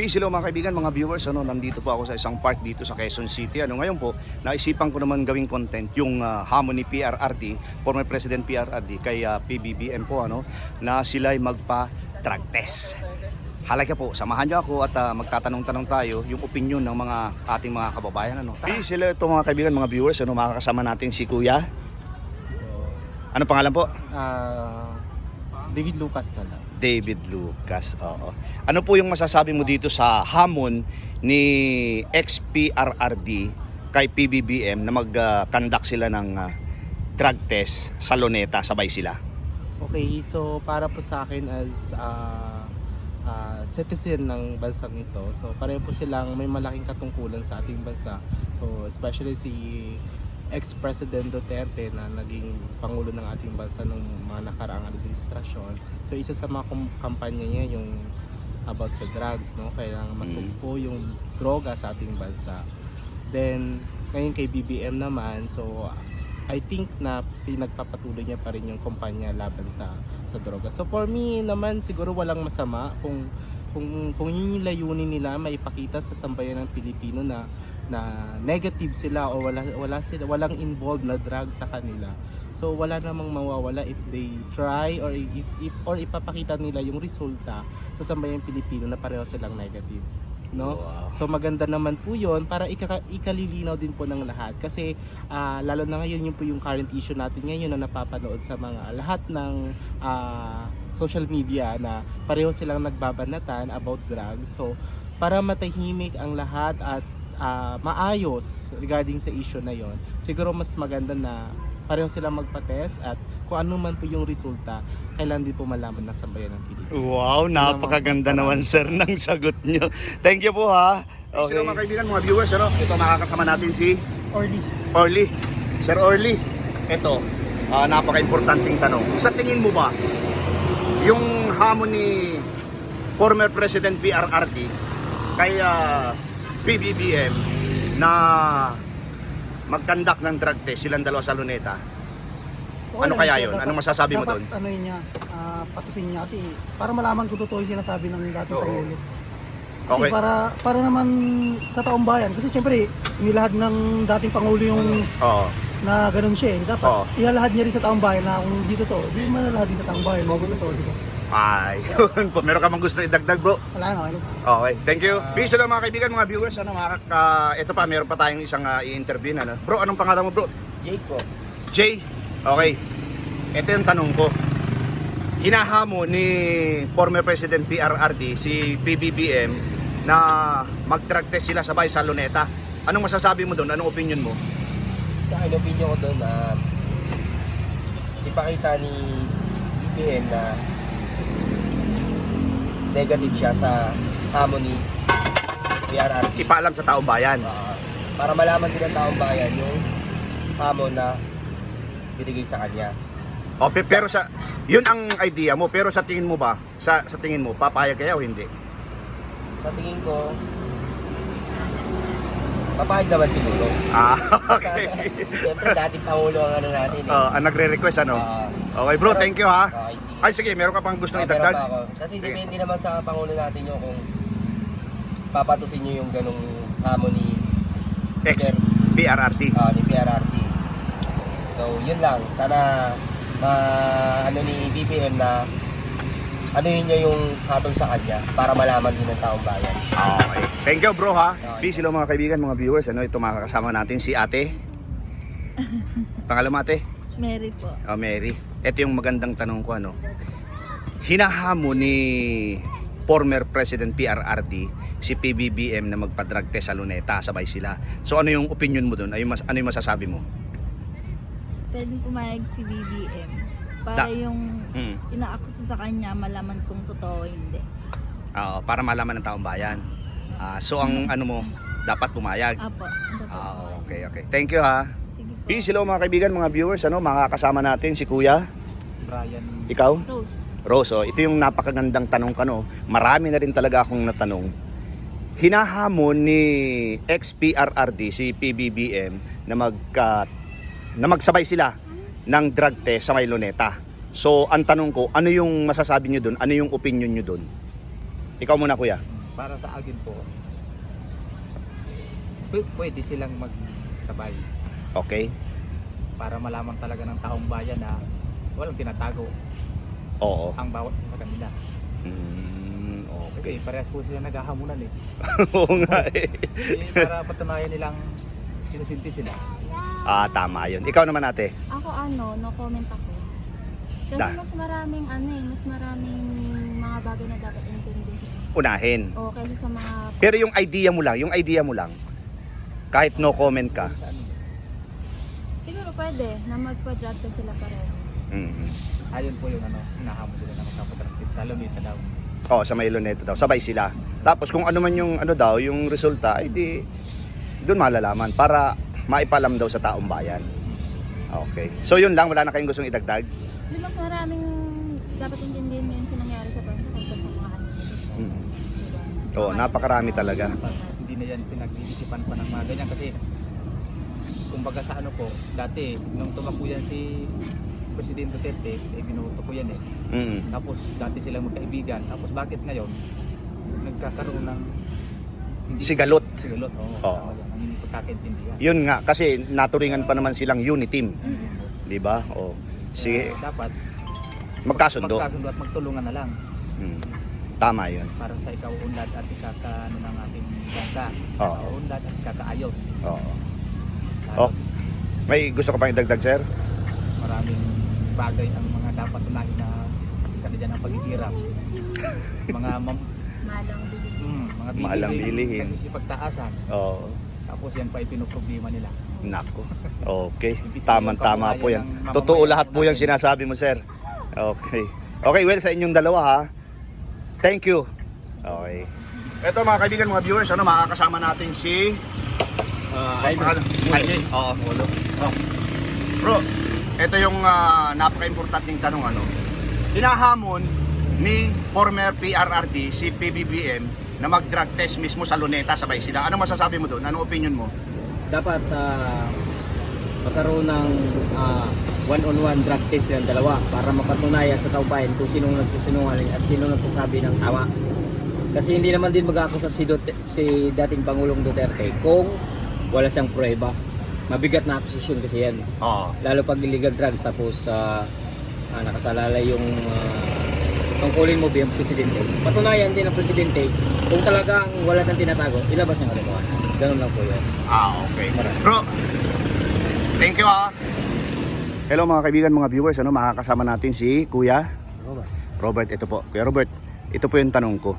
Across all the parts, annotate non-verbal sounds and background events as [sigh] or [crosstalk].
Peace, hello mga kaibigan, mga viewers. Ano, nandito po ako sa isang park dito sa Quezon City. Ano, ngayon po, naisipan ko naman gawing content yung uh, hamon ni PRRT, former President PRRT, kay ah, PBBM po, ano, na sila ay magpa-drug test. Halika po, samahan niyo ako at ah, magtatanong-tanong tayo yung opinion ng mga ating mga kababayan. Ano. Peace, hello ito mga kaibigan, mga viewers. Ano, makakasama natin si Kuya. Ano pangalan po? Ah, David Lucas na lang. David Lucas. Oo. Ano po yung masasabi mo dito sa hamon ni XPRRD kay PBBM na mag-conduct sila ng ah, drug test sa Luneta, sabay sila? Okay, so para po sa akin as ah, ah, citizen ng bansang ito, so pareho po silang may malaking katungkulan sa ating bansa. So especially si ex-president Duterte na naging pangulo ng ating bansa ng mga nakaraang administrasyon. So isa sa mga kampanya niya yung about sa drugs, no? Kailangan masugpo yung droga sa ating bansa. Then, ngayon kay BBM naman, so I think na pinagpapatuloy niya pa rin yung kumpanya laban sa sa droga. So for me naman siguro walang masama kung kung kung yun yung layunin nila maipakita sa sambayan ng Pilipino na na negative sila o wala wala sila walang involved na drug sa kanila. So wala namang mawawala if they try or if, if or ipapakita nila yung resulta sa sambayan Pilipino na pareho silang negative. No? Wow. So maganda naman po 'yon para ika- ikalilinaw din po ng lahat kasi ah, lalo na ngayon yung po yung current issue natin ngayon na napapanood sa mga lahat ng ah, social media na pareho silang nagbabanatan about drugs. So para matahimik ang lahat at ah, maayos regarding sa issue na 'yon, siguro mas maganda na pareho silang magpa-test at kung ano man po yung resulta, kailan din po malaman ng sambayan ng Pilipinas. Wow, napakaganda naman sir ng sagot nyo. Thank you po ha. Okay. Sino mga kaibigan, mga viewers, ano? ito makakasama natin si Orly. Orly. Sir Orly, ito, ah, napaka-importanting tanong. Sa tingin mo ba, yung hamon ni former President PRRT kay ah, PBBM na mag-conduct ng drug test silang dalawa sa Luneta, Ano kaya yun? Anong masasabi mo dapat, doon? ano yun niya, ah, patusin niya kasi para malaman kung totoo yung sinasabi ng dating Oo. Pangulo. Kasi Okay. para para naman sa taong bayan kasi syempre nilahad ng dating Pangulo yung Oo. na ganun siya eh. Dapat Oo. ilalahad niya rin sa taong bayan na kung di totoo, di man lalahad din sa taong bayan. Mga totoo, di ba? Ay, [laughs] yun po. Meron ka mang gusto idagdag bro? Wala na, ano. Okay, thank you. Peace lang mga kaibigan, mga viewers. Ano, mga, ka- ito pa, meron pa tayong isang ah, i-interview na. Ano? Bro, anong pangalan mo bro? Jake po. Jay, okay. Ito yung tanong ko. Hinahamo ni former President PRRD, si PBBM, na mag-drug test sila sabay sa Luneta. Anong masasabi mo doon? Anong opinion mo? Sa akin, opinion ko doon na ipakita ni BBM na negative siya sa harmony PRRT. Ipaalam sa taong bayan. Ah, para malaman din ng taong bayan yung hamon na binigay sa kanya. O, pe- pero sa, yun ang idea mo. Pero sa tingin mo ba, sa, sa tingin mo, papayag kaya o hindi? Sa tingin ko, papayag naman siguro. Ah, [laughs] Okay. Siyempre, dating Pangulo ang ano natin eh. Ah, ang nagre-request ano? Ah, Okay bro, thank you ha. okay, sige. Ay sige, meron ka pang gusto Ah, meron idagdag? pa ako. Kasi Sige. depende naman sa Pangulo natin yung kung papatusin nyo yung ganong harmony Ex PRRT. ah, ni PRRT. So, yun lang. Sana ma ano ni BBM na ano yun niya yung hatol sa kanya para malaman din ng taong bayan. Okay. Thank you bro ha. Okay. Peace hello mga kaibigan, mga viewers. Ano ito makakasama natin si Ate. [laughs] Pangalan mo Ate? Mary po. Oh, Mary. Ito yung magandang tanong ko ano. Hinahamo ni former President PRRD si PBBM na magpa-drug test sa Luneta, sabay sila. So ano yung opinion mo doon? Ano yung, mas, ano yung masasabi mo? Pwedeng pumayag si BBM para Da- yung Hmm. inaakusa sa kanya malaman kung totoo o hindi. Oo, para malaman ng taong bayan. Ah, so ang ano mo, dapat pumayag. Apo. dapat Ah, okay, okay. Thank you ha. Sige po. Peace, hello mga kaibigan, mga viewers. Ano, makakasama natin si Kuya. Brian. Ikaw? Rose. Rose, oh, ito yung napakagandang tanong ka, no? Marami na rin talaga akong natanong. Hinahamon ni ex-PRRD, si PBBM, na, magka, na magsabay sila ng drug test sa may Luneta. So, ang tanong ko, ano yung masasabi nyo doon? Ano yung opinion nyo doon? Ikaw muna, Kuya. para sa akin po, pw- pwede silang magsabay Okay? para malaman talaga ng taong bayan na walang tinatago Oo. ang bawat isa sa kanila. Mm, okay. Kasi parehas po sila naghahamunan eh. [laughs] Oo nga eh. eh para patunayan nilang sinusinti sila. Ah, tama yun. Ikaw naman ate. Ako ano, no comment ako. Kasi Da. mas maraming ano eh, mas maraming mga bagay na dapat intindihin. Unahin. O kaysa sa mga Pero yung idea mo lang, yung idea mo lang. Kahit no comment ka. Siguro pwede na magpa-drug test sila pareho. Mm. ayon po yung ano, hinahamon nila na magpapatractis sa Lunita daw. Oh, sa may luneta daw. Sabay sila. Tapos kung ano man yung ano daw, yung resulta, ay di doon malalaman para maipalam daw sa taong bayan. Okay. So yun lang, wala na kayong gustong idagdag? Di mas maraming dapat intindihin ngayon sa nangyari sa bansa kaysa sa mga ano. Mm. Diba? Oo, napakarami iba- talaga. Hindi na yan pinag-iisipan pa ng mga ganyan kasi kumbaga sa ano po, dati nung tumakbo yan si Presidente Duterte, eh binuto ko yan eh. Mm. Tapos dati silang magkaibigan. Tapos bakit ngayon nagkakaroon ng hindi Sigalot. sigalot. Oo. Oo. Hindi pagkakaintindihan. Yun nga, kasi naturingan pa naman silang unity team. Mm-mm. Di ba? O, sige, Kaya dapat magkasundo. magkasundo at magtulungan na lang Mm. Tama yun. para sa ikauunlad at ikakaano ng ating bansa. Oo. Ikauunlad at ikakaayos. Oo. Lalo Oh. May gusto ka pang idagdag, sir? maraming bagay ang mga dapat unahin na isa na dyan ang paghihirap. mga mam, [laughs] Malang bilhin. mm, mga bilihin, Mahalang bilihin. nagsisipagtaasan. Oo. Tapos yan pa ipinoproblema nila. Nako. Okay. [laughs] Tama-tama po yan. Totoo lahat po yung natin. sinasabi mo, sir. Okay. Okay, well, sa inyong dalawa, ha? Thank you. Okay. Ito mga kaibigan, mga viewers, ano, makakasama natin si... Uh, Ano? Jaime. Oo, ulo. Oh. Bro, ito yung ah, napaka-importanting tanong, ano. Hinahamon ni former PRRD, si PBBM, na mag-drug test mismo sa Luneta, sabay sila. Ano masasabi mo doon? Anong opinion mo? dapat ah, magkaroon ng ah, one-on-one drug test ng dalawa para mapatunayan sa taubayan kung sinong nagsisinungaling at sino nagsasabi ng tama. Kasi hindi naman din mag-akusa si, Dut- si dating Pangulong Duterte kung wala siyang prueba. Mabigat na akusasyon kasi yan. Oo. Lalo pag illegal drugs tapos ah, ah, nakasalalay yung uh, tungkulin mo biyang presidente. Patunayan din ng presidente kung talagang wala siyang tinatago, ilabas niya ang katotohanan. Ganun lang po yun. Ah, okay. Bro, thank you ah. Hello mga kaibigan, mga viewers, ano makakasama natin si Kuya Robert. Robert. Ito po. Kuya Robert, ito po yung tanong ko.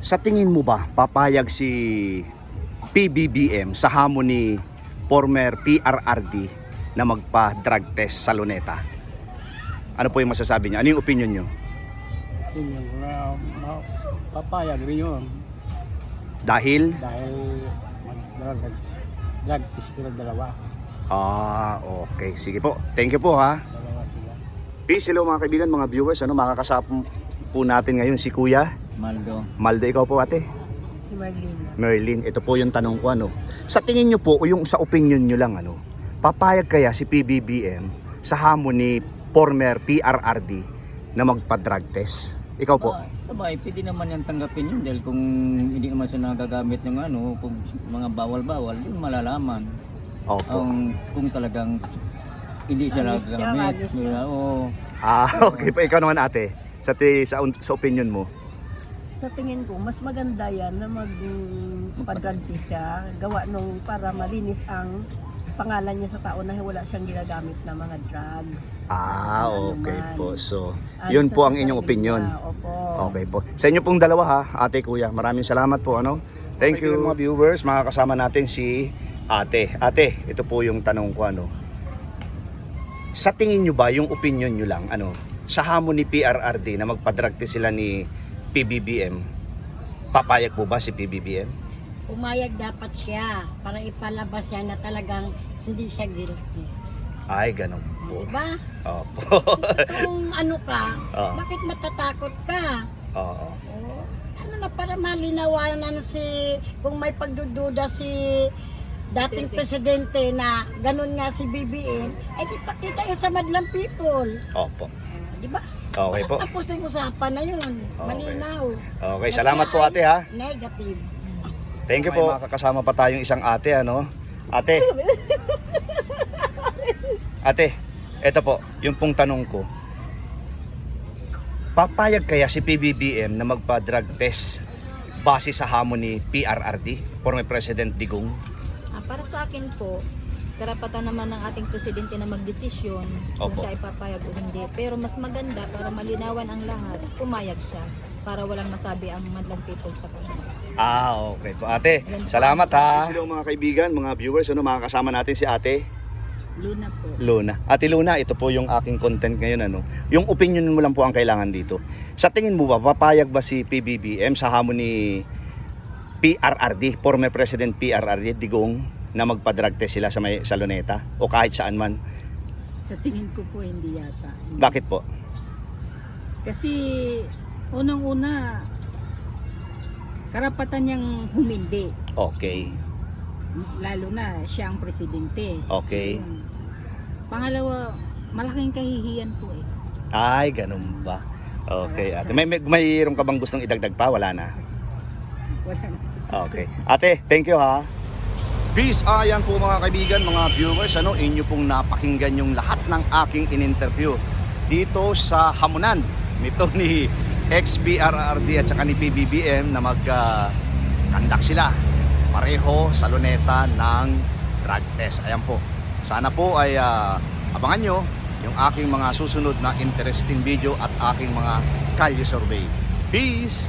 Sa tingin mo ba papayag si PBBM sa hamon ni former PRRD na magpa-drug test sa Luneta? Ano po yung masasabi niya? Ano yung opinion niyo? Yun yung uh, papayag rin yun Dahil dahil mag-drug drug test sila dalawa. Ah, okay. Sige po. Thank you po ha. Dalawa sila. Peace, hello mga kaibigan, mga viewers. Ano, makakasama po natin ngayon si Kuya Maldo. Maldo. Ikaw po ate. Si Marlene. Merlin, ito po yung tanong ko ano. Sa tingin nyo po, o yung sa opinion nyo lang ano, papayag kaya si PBBM sa hamon ni former PRRD na magpa-drug test? Ikaw po. Ah, sabay, pwede naman yan tanggapin yun dahil kung hindi naman siya nagagamit ng ano, kung mga bawal-bawal, yun malalaman. Opo. Ang kung talagang hindi siya Alis siya, nagagamit. alis siya. Oo. Ah, [laughs] okay pa. Ikaw naman ate. Sa, ti, sa, sa opinion mo. sa tingin ko, mas maganda yan na test siya, gawa nung para malinis ang pangalan niya sa tao na wala siyang ginagamit na mga drugs. Ah, Ano okay man. po. So, yun sa po ang sarili inyong opinion. niya, Opo. Okay po. Sa inyo pong dalawa ha, ate kuya. Maraming salamat po ano. Thank you mga viewers. Makakasama natin si ate. Ate, ito po yung tanong ko ano. Sa tingin nyo ba, yung opinion nyo lang, ano, sa hamon ni PRRD na magpa-drug test sila ni PBBM, papayag po ba si PBBM? Pumayag dapat siya para ipalabas niya na talagang hindi siya guilty. Ay, ganun po. Diba? Opo. Kung ano ka, Oo. bakit matatakot ka? Oo. Oh, ano na para malinawanan si kung may pagdududa si dating presidente na ganun nga si BBM, ay di pakita yan sa madlang people. Opo. Ah, di ba? Okay po. Tapos na yung usapan na yun. Malinaw. Okay, salamat po ate ha. Negative. Thank you po. Makakasama pa tayong isang ate ano. Ate. [laughs] Ate, eto po, yung pong tanong ko. Papayag kaya si PBBM na magpa-drug test base sa hamon ni PRRD, former President Digong? Ah, para sa akin po, karapatan naman ng ating presidente na magdesisyon kung Opo. siya ipapayag o hindi. Pero mas maganda para malinawan ang lahat, pumayag siya para walang masabi ang madlang people sa kanya. Ah, okay po. Ate, salamat ha. Sino mga kaibigan, mga viewers, ano, makakasama natin si ate Luna po. Luna. Ate Luna, ito po yung aking content ngayon. Ano. Yung opinion mo lang po ang kailangan dito. Sa tingin mo ba, papayag ba si PBBM sa hamon ni PRRD, former President PRRD, Digong, na magpa-drug test sila sa, may, sa Luneta o kahit saan man? Sa tingin ko po hindi yata. Bakit po? Kasi unang-una karapatan niyang humindi Okay. Lalo na siya ang presidente. Okay. Yun. Pangalawa, malaking kahihiyan po eh. Ay, ganun ba? Okay, ate. May, may, mayroon ka bang gustong idagdag pa? Wala na. [laughs] Wala na. Okay. Ate, thank you ha. Peace. Ayan po mga kaibigan, mga viewers, ano, inyo pong napakinggan yung lahat ng aking in-interview dito sa hamunan nito ni XBRRD at saka ni PBBM na mag-conduct sila pareho sa luneta ng drug test. Ayan po. Sana po ay ah, abangan nyo yung aking mga susunod na interesting video at aking mga kalye survey. Peace!